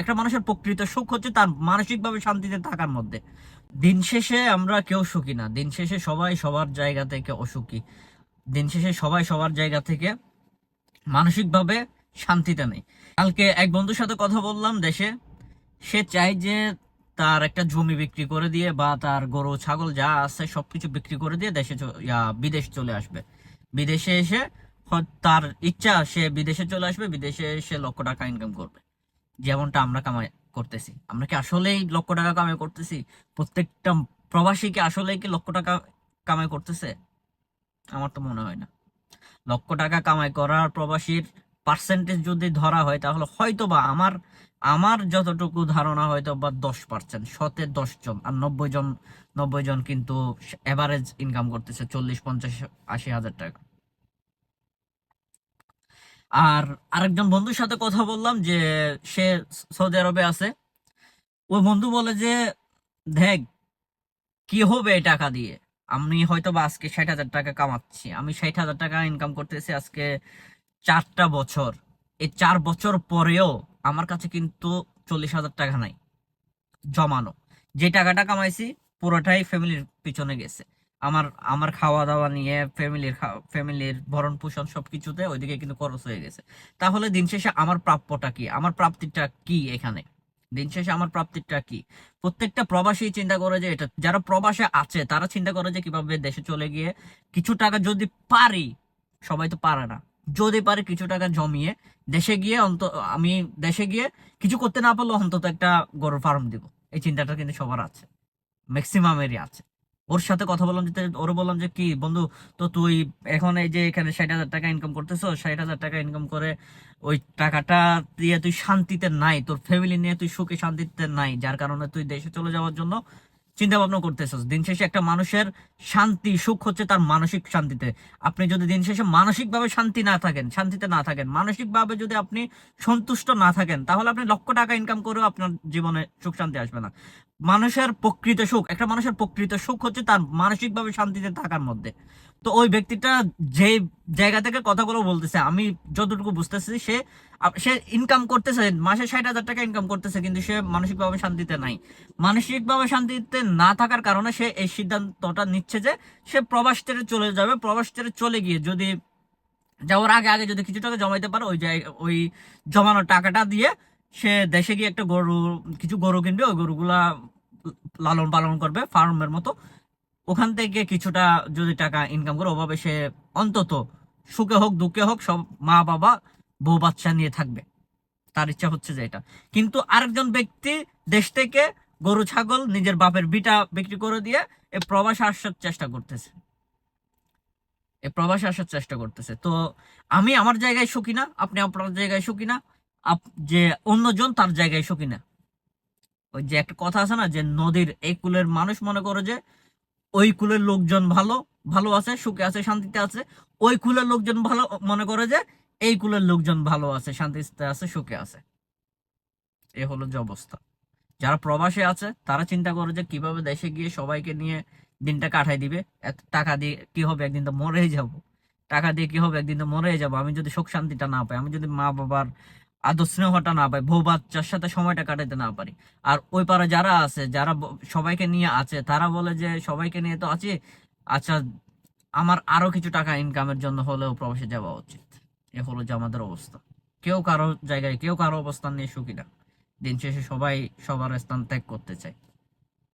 একটা মানুষের প্রকৃত সুখ হচ্ছে তার মানসিকভাবে শান্তিতে থাকার মধ্যে। দিন শেষে আমরা কেউ সুখী না। দিন শেষে সবাই সবার জায়গা থেকে অসুখী। দিন শেষে সবাই সবার জায়গা থেকে মানসিকভাবে শান্তিতে নেই। কালকে এক বন্ধুর সাথে কথা বললাম দেশে। সে চায় যে তার একটা জমি বিক্রি করে দিয়ে বা তার গরু, ছাগল যা আছে সবকিছু বিক্রি করে দিয়ে দেশে বিদেশ চলে আসবে। বিদেশে এসে তার ইচ্ছা সে বিদেশে চলে আসবে। বিদেশে এসে লক্ষ টাকা ইনকাম করবে। যেমনটা আমরা কামাই করতেছি। আমরা কি আসলেই লক্ষ টাকা কামাই করতেছি? প্রত্যেকটা প্রবাসী কি আসলেই কি লক্ষ টাকা কামাই করতেছে? আমার তো মনে হয় না। লক্ষ টাকা কামাই করার প্রবাসীর পার্সেন্টেজ যদি ধরা হয়, তাহলে হয়তো বা আমার আমার যতটুকু ধারণা হয়তো বা দশ পার্সেন্ট শতে দশ জন আর নব্বই জন নব্বই জন কিন্তু এভারেজ ইনকাম করতেছে চল্লিশ, পঞ্চাশ, আশি হাজার টাকা। আর আরেকজন বন্ধুর সাথে কথা বললাম যে সে সৌদি আরবে আছে। ওই বন্ধু বলে যে, দেখ, কি হবে এই টাকা দিয়ে? আমি হয়তো বা আজকে ষাট হাজার টাকা কামাচ্ছি। আমি ষাট হাজার টাকা ইনকাম করতেছি আজকে চারটা বছর। এই চার বছর পরেও আমার কাছে কিন্তু চল্লিশ হাজার টাকা নাই জমানো। যে টাকাটা কামাইছি পুরোটাই ফ্যামিলির পিছনে গেছে। আমার আমার খাওয়া দাওয়া নিয়ে ফ্যামিলির ফ্যামিলির ভরণ পোষণ সবকিছুতে ওইদিকে কিন্তু খরচ হয়ে গেছে। তাহলে দিন শেষে আমার প্রাপ্যটা কি? আমার প্রাপ্তিটা কি এখানে? দিন শেষে আমার প্রাপ্তিটা কি? প্রত্যেকটা প্রবাসী চিন্তা করে যে এটা, যারা প্রবাসে আছে, তারা চিন্তা করে যে কীভাবে দেশে চলে গিয়ে কিছু টাকা যদি পারি, সবাই তো পারে না। যদি পারে কিছু টাকা জমিয়ে দেশে গিয়ে অন্ত, আমি দেশে গিয়ে কিছু করতে না পারলেও অন্তত একটা গরুর ফার্ম দিব। এই চিন্তাটা কিন্তু সবার আছে। ম্যাক্সিমামেরই আছে। ওর সাথে কথা বললাম যে, ওর বললাম যে, কি বন্ধু, তো তুই এখন এই যে এখানে ষাট হাজার টাকা ইনকাম করতেছো, ষাট হাজার টাকা ইনকাম করে ওই টাকাটা দিয়ে তুই শান্তিতে নাই, তোর ফ্যামিলি নিয়ে তুই সুখে শান্তিতে নাই, যার কারণে তুই দেশে চলে যাওয়ার জন্য চিন্তা ভাবনা করতেছিস। দিন শেষে একটা মানুষের শান্তি, সুখ হচ্ছে তার মানসিক শান্তিতে। আপনি যদি দিন শেষে মানসিকভাবে শান্তি না থাকেন, শান্তিতে না থাকেন, মানসিকভাবে যদি আপনি সন্তুষ্ট না থাকেন, তাহলে আপনি লক্ষ টাকা ইনকাম করেও আপনার জীবনে সুখ শান্তি আসবে না। মানুষের প্রকৃত সুখ, একটা মানুষের প্রকৃত সুখ হচ্ছে তার মানসিকভাবে শান্তিতে থাকার মধ্যে। তো ওই ব্যক্তিটা যে জায়গা থেকে কথাগুলো বলতেছে, আমি যতটুকু বুঝতেছি, সে সে ইনকাম করতেছে, মাসে ষাট হাজার টাকা ইনকাম করতেছে, কিন্তু সে মানসিকভাবে শান্তিতে নাই। মানসিকভাবে শান্তিতে না থাকার কারণে সে এই সিদ্ধান্তটা নিচ্ছে যে সে প্রবাস ছেড়ে চলে যাবে, প্রবাস ছেড়ে চলে গিয়ে যদি যাওয়ার আগে আগে যদি কিছু টাকা জমাইতে পারে, ওই জায়গা ওই জমানো টাকাটা দিয়ে সে দেশে গিয়ে একটা গরু, কিছু গরু কিনবে, ওই গরুগুলা লালন পালন করবে ফার্মের মতো। ওখান থেকে কিছুটা যদি টাকা ইনকাম করে, ওভাবে সে অন্তত সুখে হোক, দুঃখে হোক, সব মা বাবা, বউ বাচ্চা নিয়ে থাকবে। তার ইচ্ছা হচ্ছে যে এটা। কিন্তু আরেকজন ব্যক্তি দেশ থেকে গরু, ছাগল, নিজের বাপের বিটা বিক্রি করে দিয়ে এ প্রবাসে আসার চেষ্টা করতেছে। এ প্রবাসে আসার চেষ্টা করতেছে। তো আমি আমার জায়গায় সুখী না, আপনি আপনার জায়গায় সুখী না যে অন্যজন তার জায়গায় সুখী না। ওই যে একটা কথা আছে না, যে নদীর এই কুলের মানুষ মনে করে যে ওই কুলের লোকজন ভালো ভালো আছে, সুখে আছে, শান্তিতে আছে। ওই কুলের লোকজন ভালো, মনে করে যে এই কুলের লোকজন ভালো আছে, শান্তিতে আছে, সুখে আছে। এ হলো যে অবস্থা। যারা প্রবাসে আছে, তারা চিন্তা করে যে কীভাবে দেশে গিয়ে সবাইকে নিয়ে দিনটা কাটাই দিবে। এত টাকা দিয়ে কি হবে? একদিন তো মরেই যাব। টাকা দিয়ে কি হবে? একদিন তো মরেই যাব। আমি যদি সুখ শান্তিটা না পাই, আমি যদি মা বাবার আদর স্নেহটা না পাই বউ বাচ্চার সাথে সময়টা কাটাতে না পারি। আর ওই পারে যারা আছে, যারা সবাইকে নিয়ে আছে, তারা বলে যে, সবাইকে নিয়ে তো আছি আচ্ছা আমার আরও কিছু টাকা ইনকামের জন্য হলেও প্রবাসে যাওয়া উচিত। এ হলো যে আমাদের অবস্থা। কেউ কারও জায়গায়, কেউ কারও অবস্থান নিয়ে সুখী না। দিন শেষে সবাই সবার স্থান ত্যাগ করতে চায়।